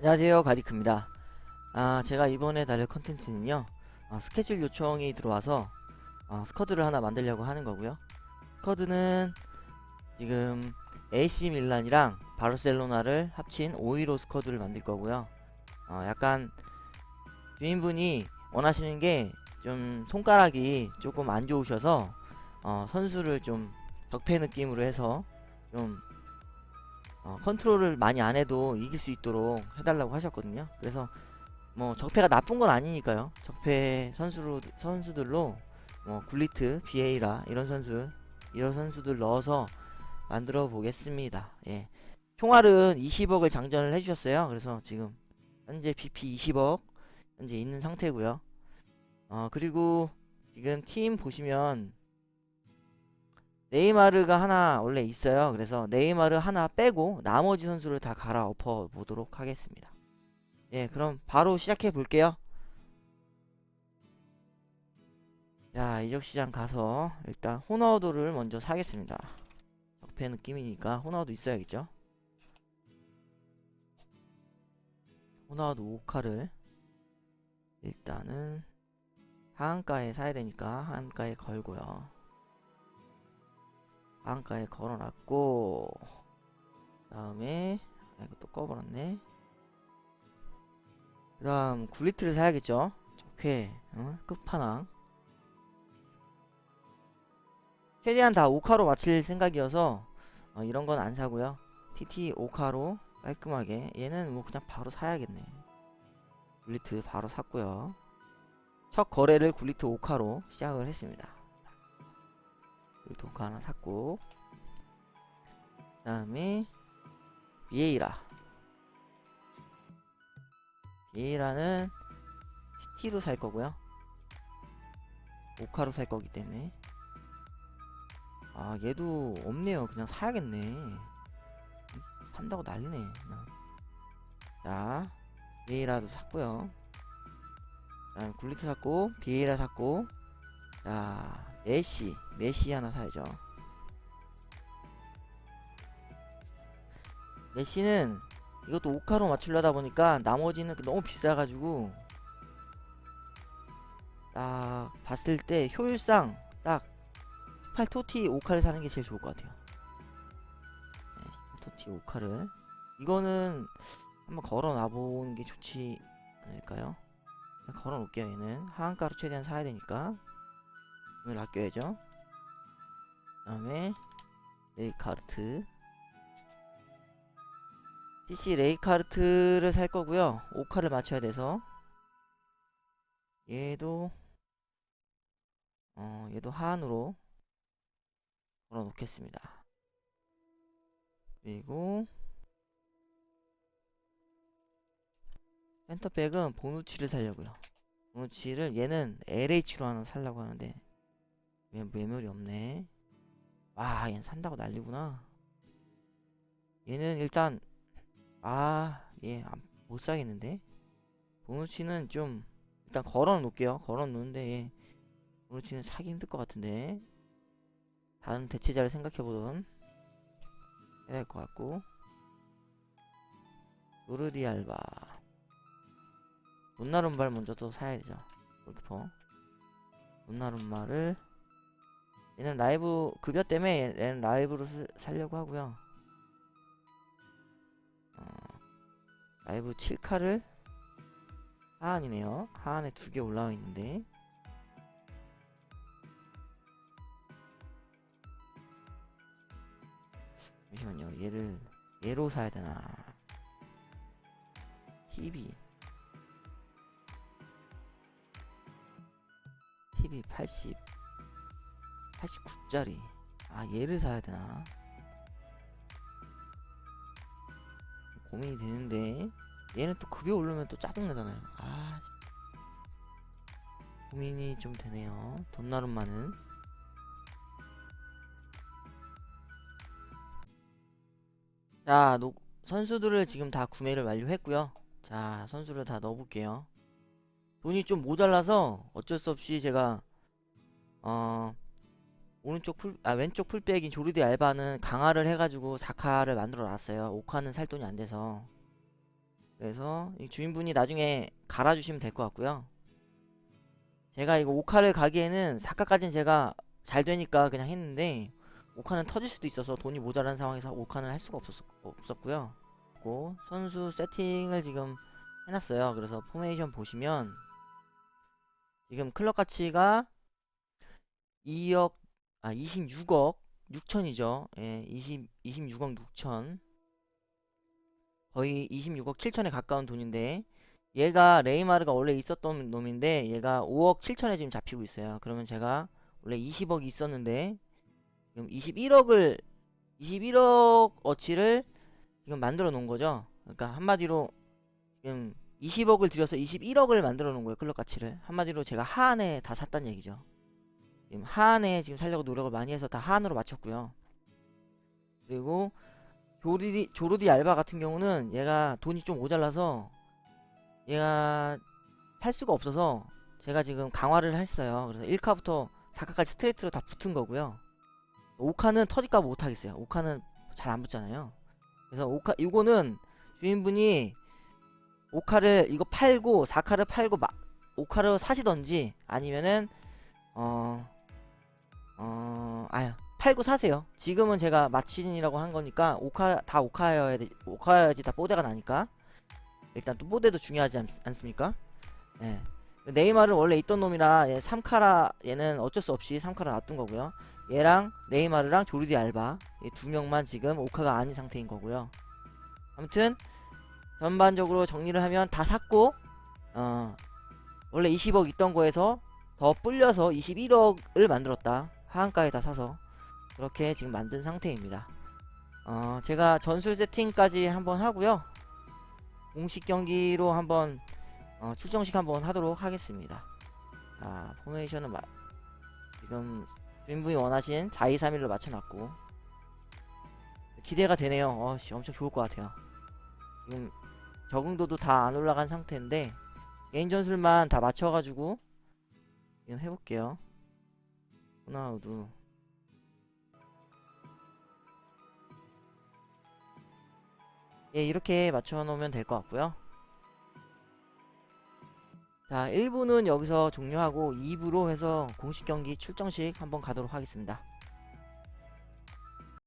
안녕하세요 가디크입니다. 아 제가 이번에 달릴 컨텐츠는요 어, 스케줄 요청이 들어와서 어, 스쿼드를 하나 만들려고 하는 거고요. 스쿼드는 지금 AC 밀란이랑 바르셀로나를 합친 515 스쿼드를 만들 거고요. 어, 약간 주인분이 원하시는 게 좀 손가락이 조금 안 좋으셔서 어, 선수를 좀 적폐 느낌으로 해서 좀 어, 컨트롤을 많이 안 해도 이길 수 있도록 해달라고 하셨거든요. 그래서 뭐 적폐가 나쁜 건 아니니까요. 적폐 선수로 선수들로 뭐 굴리트, 비에이라 이런 선수 이런 선수들 넣어서 만들어 보겠습니다. 예. 총알은 20억을 장전을 해주셨어요. 그래서 지금 현재 BP 20억 현재 있는 상태고요. 어 그리고 지금 팀 보시면 네이마르가 하나 원래 있어요. 그래서 네이마르 하나 빼고 나머지 선수를 다 갈아엎어 보도록 하겠습니다. 예, 그럼 바로 시작해 볼게요. 자, 이적시장 가서 일단 호나우도를 먼저 사겠습니다. 적폐 느낌이니까 호나우도 있어야겠죠. 호나우도 5카를 일단은 하한가에 사야 되니까 하한가에 걸고요. 하한가에 걸어놨고 다음에 아 이거 또 꺼버렸네. 그 다음 굴리트를 사야겠죠? 적폐 어? 끝판왕. 최대한 다 5카로 맞힐 생각이어서 어, 이런 건 안 사고요. TT 5카로 깔끔하게. 얘는 뭐 그냥 바로 사야겠네. 굴리트 바로 샀고요. 첫 거래를 굴리트 5카로 시작을 했습니다 5카 하나 샀고. 그 다음에 비에이라. 비에이라는 CT로 살 거고요. 5카로 살 거기 때문에. 아 얘도 없네요. 그냥 사야겠네. 산다고 난리네. 그냥. 자 비에이라도 샀고요. 다음 굴리트 샀고 비에이라 샀고 자 메시 메시 하나 사야죠. 메시는 이것도 5카로 맞추려다 보니까 나머지는 너무 비싸가지고 딱 봤을 때 효율상 딱 18 토티 5카를 사는 게 제일 좋을 것 같아요. 네, 18 토티 5카를. 이거는 한번 걸어 놔 보는 게 좋지 않을까요? 그냥 걸어 놓을게요 얘는. 하한가로 최대한 사야 되니까 돈을 아껴야죠. 그 다음에 레이카르트. CC 레이카르트를 살 거고요. 5카를 맞춰야 돼서. 얘도 어 얘도 하한으로 걸어 놓겠습니다. 그리고 센터백은 보누치를 살려고요. 보누치를 얘는 LH로 하나 살라고 하는데 매, 매물이 없네. 와 얘는 산다고 난리구나. 얘는 일단 아얘 못 사겠는데? 보누치는 좀 일단 걸어 놓을게요. 걸어 놓는데 얘 보누치는 사기 힘들 것 같은데. 다른 대체자를 생각해 보던. 해야 될 것 같고. 노르디 알바. 돈나룸발 먼저 또 사야 되죠. 골키퍼. 돈나룸말을 얘는 라이브 급여 때문에 얘- 얘는 라이브로 쓰, 살려고 하고요. 어, 라이브 7카를 하한이네요. 하한에 두 개 올라와 있는데. 잠시만요. 얘를 얘로 사야 되나? TV TV 80 89짜리. 아 얘를 사야 되나? 고민이 되는데. 얘는 또 급여 오르면 또 짜증나잖아요. 아 씨. 고민이 좀 되네요. 돈나룸만은. 자 노, 선수들을 지금 다 구매를 완료했고요. 자 선수를 다 넣어볼게요. 돈이 좀 모자라서 어쩔 수 없이 제가 어 오른쪽 풀, 아 왼쪽 풀백인 조르디 알바는 강화를 해가지고 4카를 만들어 놨어요 5카는 살 돈이 안 돼서 그래서 이 주인분이 나중에 갈아주시면 될 것 같고요. 제가 이거 오카를 가기에는 4카까지는 제가 잘 되니까 그냥 했는데 오카는 터질 수도 있어서 돈이 모자란 상황에서 오카는 할 수가 없었, 없었고요. 그리고 선수 세팅을 지금 해놨어요. 그래서 포메이션 보시면 지금 클럽 가치가 2억 아 26억 6천이죠. 예, 20 26억 6천 거의 26억 7천에 가까운 돈인데 얘가 레이마르가 원래 있었던 놈인데 얘가 5억 7천에 지금 잡히고 있어요. 그러면 제가 원래 20억이 있었는데 지금 21억을 21억 어치를 지금 만들어 놓은 거죠. 그러니까 한마디로 지금 20억을 들여서 21억을 만들어 놓은 거예요. 클럽 가치를. 한마디로 제가 하한에 다 샀단 얘기죠. 지금 하한에 지금 살려고 노력을 많이 해서 다 하한으로 맞췄고요. 그리고 조르디 조르디 알바 같은 경우는 얘가 돈이 좀 모자라서 얘가 살 수가 없어서 제가 지금 강화를 했어요. 그래서 1카부터 4카까지 스트레이트로 다 붙은 거고요. 5카는 터질까 못 하겠어요. 5카는 잘 안 붙잖아요. 그래서 5카 이거는 주인분이 5카를 이거 팔고 4카를 팔고 마, 5카를 사시던지 아니면은 어 어, 아유, 팔고 사세요. 지금은 제가 마친이라고 한 거니까, 오카, 다 오카여야 돼, 오카여야지 다 뽀대가 나니까. 일단 또 뽀대도 중요하지 않, 않습니까? 예. 네이마르는 원래 있던 놈이라, 얘 3카라, 얘는 어쩔 수 없이 3카라 놔둔 거고요. 얘랑 네이마르랑 조르디 알바, 이 두 명만 지금 오카가 아닌 상태인 거고요. 아무튼, 전반적으로 정리를 하면 다 샀고, 어, 원래 20억 있던 거에서 더 불려서 21억을 만들었다. 하한가에 다 사서 그렇게 지금 만든 상태입니다. 어, 제가 전술 세팅까지 한번 하고요. 공식 경기로 한번 어, 출정식 한번 하도록 하겠습니다. 아, 포메이션은 마, 지금 주인분이 원하신 4-2-3-1로 맞춰놨고 기대가 되네요. 어, 씨, 엄청 좋을 것 같아요. 지금 적응도도 다 안 올라간 상태인데 개인 전술만 다 맞춰가지고 지금 해볼게요. 호나우두 예 이렇게 맞춰 놓으면 될 것 같고요. 자 1부는 여기서 종료하고 2부로 해서 공식 경기 출정식 한번 가도록 하겠습니다